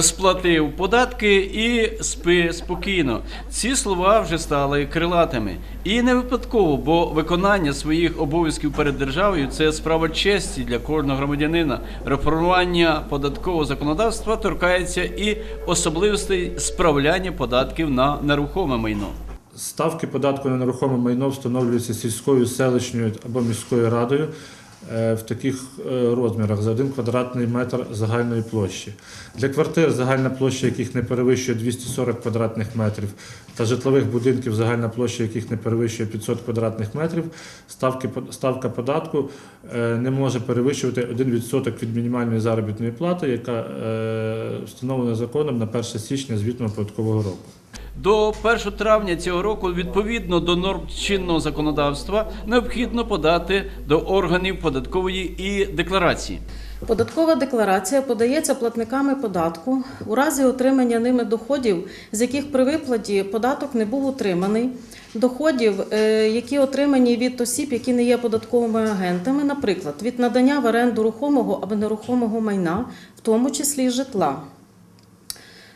сплатив податки і спи спокійно. Ці слова вже стали крилатими. І не випадково, бо виконання своїх обов'язків перед державою це справа честі для кожного громадянина. Реформування податкового законодавства торкається і особливостей справляння податків на нерухоме майно. Ставки податку на нерухоме майно встановлюються сільською, селищною або міською радою в таких е, розмірах за один квадратний метр загальної площі. Для квартир, загальна площа яких не перевищує 240 квадратних метрів, та житлових будинків, загальна площа яких не перевищує 500 квадратних метрів, ставки, ставка податку е, не може перевищувати 1% від мінімальної заробітної плати, яка е, встановлена законом на 1 січня звітного податкового року. До 1 травня цього року, відповідно до норм чинного законодавства, необхідно подати до органів податкової і декларації. Податкова декларація подається платниками податку у разі отримання ними доходів, з яких при виплаті податок не був утриманий, доходів, е, які отримані від осіб, які не є податковими агентами, наприклад, від надання в оренду рухомого або нерухомого майна, в тому числі житла.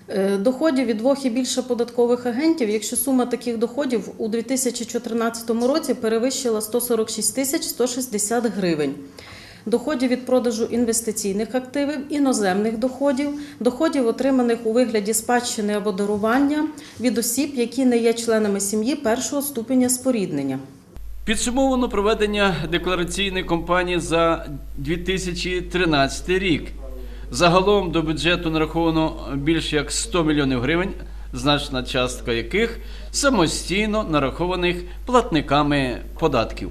Е, Доходів від двох і більше податкових агентів, якщо сума таких доходів у 2014 році перевищила 146 тисяч 160 гривень. Доходів від продажу інвестиційних активів, іноземних доходів, доходів, отриманих у вигляді спадщини або дарування від осіб, які не є членами сім'ї першого ступеня споріднення. Підсумовано проведення деклараційної кампанії за 2013 рік. Загалом до бюджету нараховано більш як 100 мільйонів гривень, значна частка яких самостійно нарахованих платниками податків.